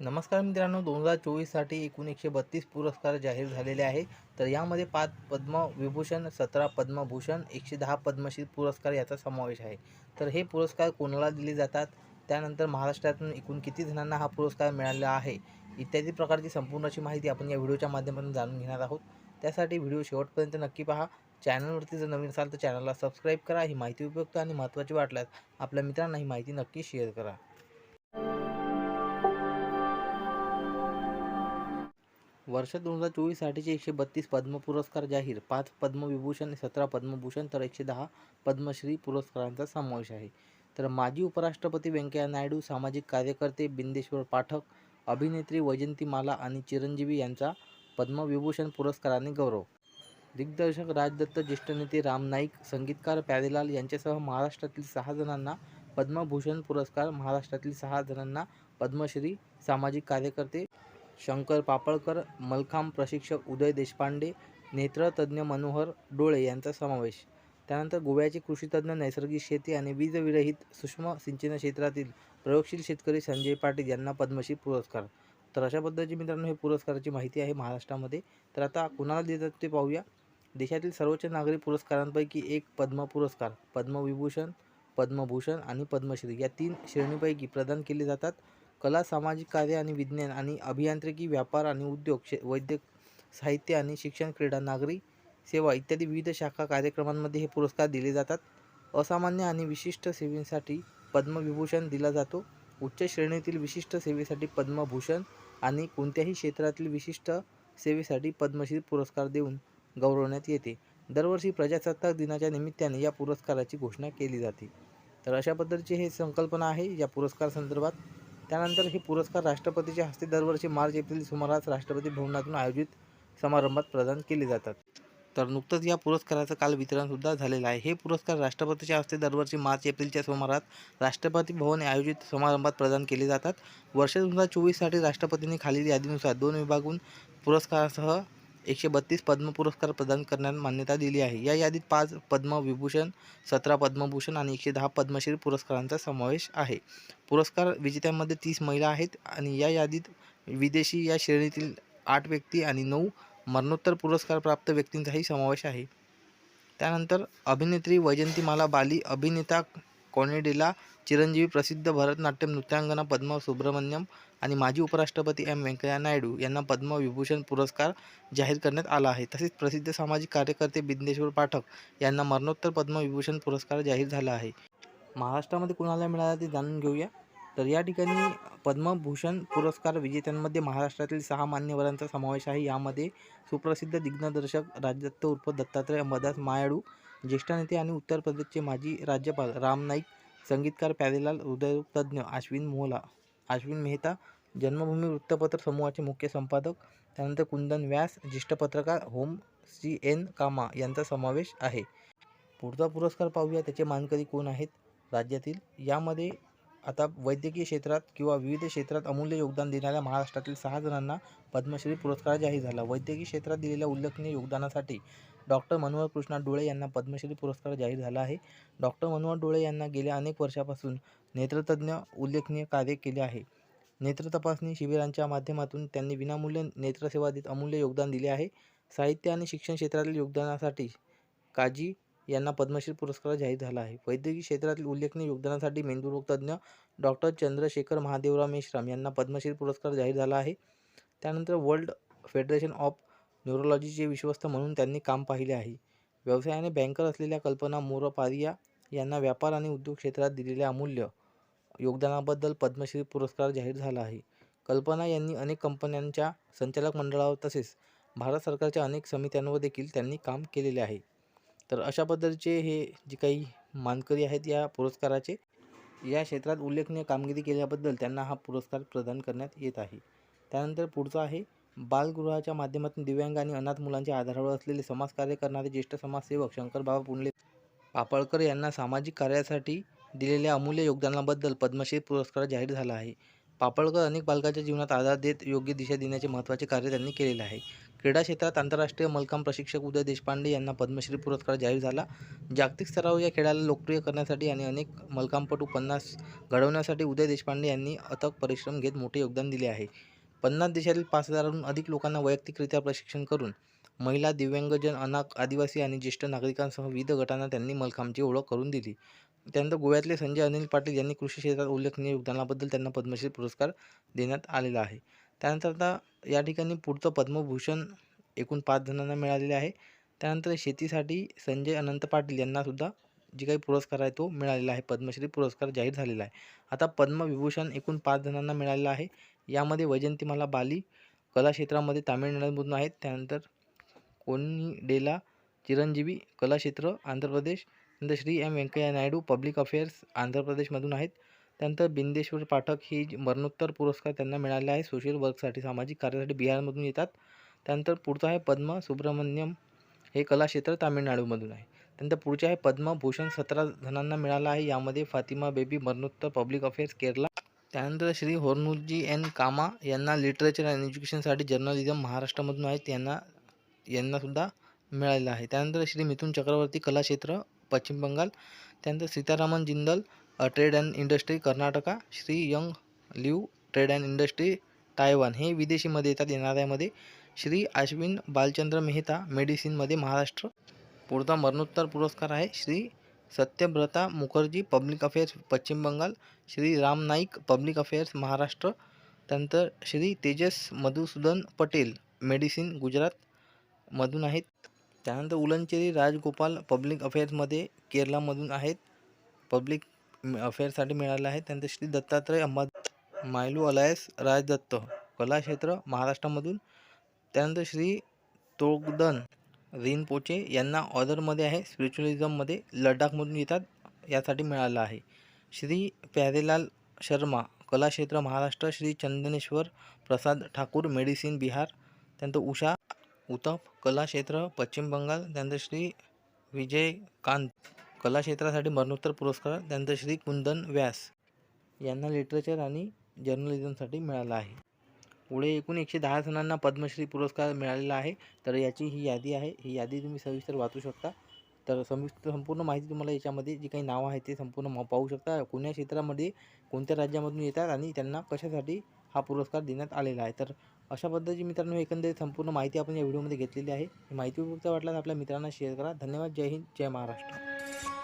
नमस्कार मित्रांनो दोन हजार चोवीससाठी एकूण एकशे बत्तीस पुरस्कार जाहीर झालेले आहे. तर यामध्ये पाच पद्मविभूषण सतरा पद्मभूषण एकशे दहा पद्मश्री पुरस्कार याचा समावेश आहे. तर हे पुरस्कार कोणाला दिले जातात? त्यानंतर महाराष्ट्रातून एकूण किती जणांना हा पुरस्कार मिळाला आहे? इत्यादी प्रकारची संपूर्ण अशी माहिती आपण या व्हिडिओच्या माध्यमातून जाणून घेणार आहोत. त्यासाठी व्हिडिओ शेवटपर्यंत नक्की पहा. चॅनलवरती जर नवीन असाल तर चॅनलला सबस्क्राईब करा. ही माहिती उपयुक्त आणि महत्त्वाची वाटल्यास आपल्या मित्रांना ही माहिती नक्की शेअर करा. वर्ष दोन हजार चोवीससाठीचे एकशे बत्तीस पद्म पुरस्कार जाहीर. पाच पद्मविभूषण सतरा पद्मभूषण तर एकशे दहा पद्मश्री पुरस्कारांचा समावेश आहे. तर माजी उपराष्ट्रपती व्यंकय्या नायडू सामाजिक कार्यकर्ते बिंदेश्वर पाठक अभिनेत्री वैजंतीमाला आणि चिरंजीवी यांचा पद्मविभूषण पुरस्काराने गौरव. दिग्दर्शक राजदत्त ज्येष्ठ नेते राम नाईक संगीतकार प्यारेलाल यांच्यासह महाराष्ट्रातील सहा जणांना पद्मभूषण पुरस्कार महाराष्ट्रातील सहा जणांना पद्मश्री सामाजिक कार्यकर्ते शंकर पापळकर मलखांब प्रशिक्षक उदय देशपांडे नेत्रतज्ञ मनोहर डोळे यांचा समावेश. त्यानंतर गोव्याचे कृषीतज्ज्ञ नैसर्गिक शेती आणि वीजविरहित सूक्ष्म सिंचन क्षेत्रातील प्रयोगशील शेतकरी संजय पाटील यांना पद्मश्री पुरस्कार. तर अशा पद्धतीची मित्रांनो हे पुरस्काराची माहिती आहे महाराष्ट्रामध्ये. तर आता कुणाला देतात ते पाहूया. देशातील सर्वोच्च नागरी पुरस्कारांपैकी एक पद्म पुरस्कार पद्मविभूषण पद्मभूषण आणि पद्मश्री या तीन श्रेणीपैकी प्रदान केले जातात. कला सामाजिक कार्य आणि विज्ञान आणि अभियांत्रिकी व्यापार आणि उद्योग शे वैद्यक साहित्य आणि शिक्षण क्रीडा नागरी सेवा इत्यादी विविध शाखा कार्यक्रमांमध्ये हे पुरस्कार दिले जातात. असामान्य आणि विशिष्ट सेवेसाठी पद्मविभूषण दिला जातो. उच्च श्रेणीतील विशिष्ट सेवेसाठी पद्मभूषण आणि कोणत्याही क्षेत्रातील विशिष्ट सेवेसाठी पद्मश्री पुरस्कार देऊन गौरवण्यात येते. दरवर्षी प्रजासत्ताक दिनाच्या निमित्ताने या पुरस्काराची घोषणा केली जाते. तर अशा पद्धतीची हे संकल्पना आहे. या पुरस्कार संदर्भात त्यानंतर हे पुरस्कार राष्ट्रपतीच्या हस्ते दरवर्षी मार्च एप्रिल सुमारास राष्ट्रपती भवनातून आयोजित समारंभात प्रदान केले जातात. तर नुकतंच या पुरस्काराचं काल वितरणसुद्धा झालेलं आहे. हे पुरस्कार राष्ट्रपतीच्या हस्ते दरवर्षी मार्च एप्रिलच्या सुमारात राष्ट्रपती भवन आयोजित समारंभात प्रदान केले जातात. वर्ष दोन हजार चोवीससाठी राष्ट्रपतींनी खालील यादीनुसार दोन विभागून पुरस्कारासह एकशे बत्तीस पद्म पुरस्कार प्रदान करण्यास मान्यता दिली आहे. या यादीत पाच पद्मविभूषण सतरा पद्मभूषण आणि एकशे दहा पद्मश्री पुरस्कारांचा समावेश आहे. पुरस्कार विजेत्यांमध्ये तीस महिला आहेत आणि या यादीत विदेशी या श्रेणीतील आठ व्यक्ती आणि नऊ मरणोत्तर पुरस्कार प्राप्त व्यक्तींचाही समावेश आहे. त्यानंतर अभिनेत्री वैजंतीमाला बाली अभिनेता कॉनेडेला चिरंजीवी प्रसिद्ध भरतनाट्यम नृत्यांगना पद्मा सुब्रमण्यम आणि माजी उपराष्ट्रपती एम व्यंकय्या नायडू यांना पद्मविभूषण पुरस्कार जाहीर करण्यात आला आहे. तसेच प्रसिद्ध सामाजिक कार्यकर्ते बिंदेश्वर पाठक यांना मरणोत्तर पद्मविभूषण पुरस्कार जाहीर झाला आहे. महाराष्ट्रामध्ये कुणाला मिळाला ते जाणून घेऊया. तर या ठिकाणी पद्मभूषण पुरस्कार विजेत्यांमध्ये महाराष्ट्रातील सहा मान्यवरांचा समावेश आहे. यामध्ये सुप्रसिद्ध दिग्नदर्शक राजदत्त उर्फ दत्तात्रय अंबादास मायाडू ज्येष्ठ नेते आणि उत्तर प्रदेशचे माजी राज्यपाल राम नाईक संगीतकार प्यारेलाल हृदयतज्ञ अश्विन मोहला अश्विन मेहता जन्मभूमी वृत्तपत्र समूहाचे मुख्य संपादक त्यानंतर कुंदन व्यास ज्येष्ठ पत्रकार होम सी एन कामा यांचा समावेश आहे. पुढचा पुरस्कार पाहूया त्याचे मानकरी कोण आहेत? राज्यातील यामध्ये आता वैद्यकीय क्षेत्रात किंवा विविध क्षेत्रात अमूल्य योगदान देणाऱ्या महाराष्ट्रातील सहा जणांना पद्मश्री पुरस्कार जाहीर झाला. वैद्यकीय क्षेत्रात दिलेल्या उल्लेखनीय योगदानासाठी डॉक्टर मनोहर कृष्णा डोळे यांना पद्मश्री पुरस्कार जाहीर झाला आहे. डॉक्टर मनोहर डोळे यांना गेल्या अनेक वर्षापासून नेत्रतज्ज्ञ उल्लेखनीय कार्य केले आहे. नेत्र तपासणी शिबिरांच्या माध्यमातून त्यांनी विनामूल्य नेत्रसेवा देत अमूल्य योगदान दिले आहे. साहित्य आणि शिक्षण क्षेत्रातील योगदानासाठी काजी यांना पद्मश्री पुरस्कार जाहीर झाला आहे. वैद्यकीय क्षेत्रातील उल्लेखनीय योगदानासाठी मेंदूरोगतज्ञ तज्ज्ञ डॉक्टर चंद्रशेखर महादेवराव मेश्राम यांना पद्मश्री पुरस्कार जाहीर झाला आहे. त्यानंतर वर्ल्ड फेडरेशन ऑफ न्यूरोलॉजीचे विश्वस्त म्हणून त्यांनी काम पाहिले आहे. व्यवसायाने बँकर असलेल्या कल्पना मोरपारिया यांना व्यापार आणि उद्योग क्षेत्रात दिलेल्या अमूल्य योगदानाबद्दल पद्मश्री पुरस्कार जाहीर झाला आहे. कल्पना यांनी अनेक कंपन्यांच्या संचालक मंडळावर तसेच भारत सरकारच्या अनेक समित्यांवर देखील त्यांनी काम केलेले आहे. तर अशा पद्धतीचे हे जे काही मानकरी आहेत या पुरस्काराचे या क्षेत्रात उल्लेखनीय कामगिरी केल्याबद्दल त्यांना हा पुरस्कार प्रदान करण्यात येत आहे. त्यानंतर पुढचा आहे बालगृहाच्या माध्यमातून दिव्यांग आणि अनाथ मुलांच्या आधारावर असलेले समाजकार्य करणारे ज्येष्ठ समाजसेवक शंकरबाबा पुंडले पापळकर यांना सामाजिक कार्यासाठी दिलेल्या अमूल्य योगदानाबद्दल पद्मश्री पुरस्कार जाहीर झाला आहे. पापळकर अनेक बालकांच्या जीवनात आधार देत योग्य दिशा देण्याचे महत्त्वाचे कार्य त्यांनी केलेले आहे. क्रीडा क्षेत्रात आंतरराष्ट्रीय मलकाम प्रशिक्षक उदय देशपांडे यांना पद्मश्री पुरस्कार जाहीर झाला. जागतिक स्तरावर या खेळाला लोकप्रिय करण्यासाठी आणि अनेक मलकामपटू पन्नास घडवण्यासाठी उदय देशपांडे यांनी अथक परिश्रम घेत मोठे योगदान दिले आहे. पन्नास देशातील पाच हजारांहून अधिक लोकांना वैयक्तिकरित्या प्रशिक्षण करून महिला दिव्यांगजन अनाथ आदिवासी आणि ज्येष्ठ नागरिकांसह विविध गटांना त्यांनी मलखांबची ओळख करून दिली. त्यानंतर गोव्यातले संजय अनिल पाटील यांनी कृषी क्षेत्रात उल्लेखनीय योगदानाबद्दल त्यांना पद्मश्री पुरस्कार देण्यात आलेला आहे. त्यानंतर आता या ठिकाणी पुढचं पद्मभूषण एकूण पाच जणांना मिळालेले आहे. त्यानंतर शेतीसाठी संजय अनंत पाटील यांनासुद्धा जे काही पुरस्कार आहे तो मिळालेला आहे. पद्मश्री पुरस्कार जाहीर झालेला आहे. आता पद्मविभूषण एकूण पाच जणांना मिळालेला आहे. यामध्ये वैजंतीमाला बाली कलाक्षेत्रामध्ये तामिळनाडूमधून आहेत. त्यानंतर कोनिडेला चिरंजीवी कलाक्षेत्र आंध्र प्रदेश नंतर Shri M Venkaiah Naidu public affairs Andhra प्रदेशमधून आहेत. त्यानंतर बिंदेश्वर पाठक ही मरणोत्तर पुरस्कार त्यांना मिळाले आहे सोशल वर्कसाठी सामाजिक कार्यासाठी बिहारमधून येतात. त्यानंतर पुढचं आहे पद्म सुब्रमण्यम हे कलाक्षेत्र तामिळनाडूमधून आहे. त्यानंतर पुढचे आहे पद्मभूषण सतरा जणांना मिळालं आहे. यामध्ये फातिमा बेबी मरणोत्तर पब्लिक अफेअर्स केरला त्यानंतर श्री होर्नुजी एन कामा यांना लिटरेचर अँड एज्युकेशनसाठी जर्नलिझम महाराष्ट्रामधून आहेत यांना यांनासुद्धा मिळालेलं आहे. त्यानंतर श्री मिथुन चक्रवर्ती कलाक्षेत्र पश्चिम बंगाल. त्यानंतर Sitaraman Jindal trade and industry Karnataka. Shri Young Liu trade and industry Taiwan. हे विदेशीमध्ये येतात एन आर आयमध्ये श्री अश्विन बालचंद्र मेहता मेडिसिनमध्ये महाराष्ट्र. पुढचा मरणोत्तर पुरस्कार आहे. Shri Satyavrata Mukherjee public affairs Paschim Bangal Shri Ram Naik public affairs Maharashtra. त्यानंतर श्री तेजस मधुसूदन पटेल मेडिसिन गुजरातमधून आहेत. त्यानंतर उलनचेरी राजगोपाल पब्लिक अफेअर्समध्ये केरलामधून आहेत. पब्लिक अफेअर्ससाठी मिळाले आहेत त्यानंतर श्री दत्तात्रय अंबा मायलू अलायस राजदत्त कलाक्षेत्र महाराष्ट्रामधून त्यानंतर श्री तोगदन रिनपोचे यांना ऑदरमध्ये आहे स्पिरिच्युअलिझममध्ये लडाखमधून येतात यासाठी मिळालं आहे. श्री प्यारेलाल शर्मा कलाक्षेत्र महाराष्ट्र श्री चंदनेश्वर प्रसाद ठाकूर मेडिसिन बिहार त्यानंतर उषा उतप कलाक्षेत्र पश्चिम बंगाल त्यानंतर श्री विजयकांत कलाक्षेत्रासाठी मरणोत्तर पुरस्कार त्यानंतर श्री कुंदन व्यास यांना लिटरेचर आणि जर्नलिझमसाठी मिळाला आहे. पुढे एकूण एकशे दहा जणांना पद्मश्री पुरस्कार मिळालेला आहे. तर याची ही यादी आहे. ही यादी तुम्ही सविस्तर वाचू शकता. तर सविस्तर संपूर्ण माहिती तुम्हाला याच्यामध्ये जी काही नावं आहेत ते संपूर्ण म- पाहू शकता. कोण्या क्षेत्रामध्ये कोणत्या राज्यामधून येतात आणि त्यांना कशासाठी हा पुरस्कार देण्यात आलेला आहे. तर अशा पद्धतीची मित्रांनो एकंदरीत संपूर्ण माहिती आपण या व्हिडिओमध्ये घेतलेली आहे. ही माहिती उपयुक्त वाटल्यास आपल्या मित्रांना शेअर करा. धन्यवाद. जय हिंद. जय महाराष्ट्र.